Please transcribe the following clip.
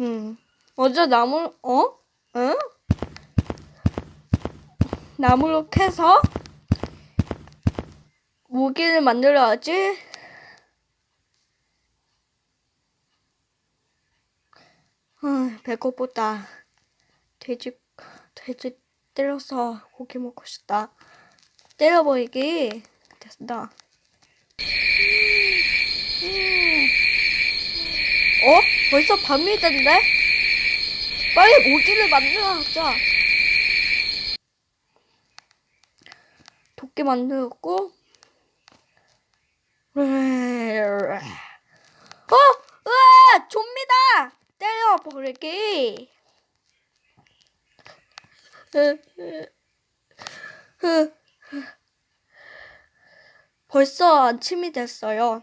음. 어제 나물, 어? 응? 나물로 캐서 모기를 만들어야지. 아, 배고프다. 돼지, 돼지 때려서 고기 먹고 싶다. 때려버리기. 됐다. 어? 벌써 밤이 된데? 빨리 모기를 만들어자. 도끼 만들었고. 어! 으아! 좀비다! 때려버리기. 벌써 아침이 됐어요.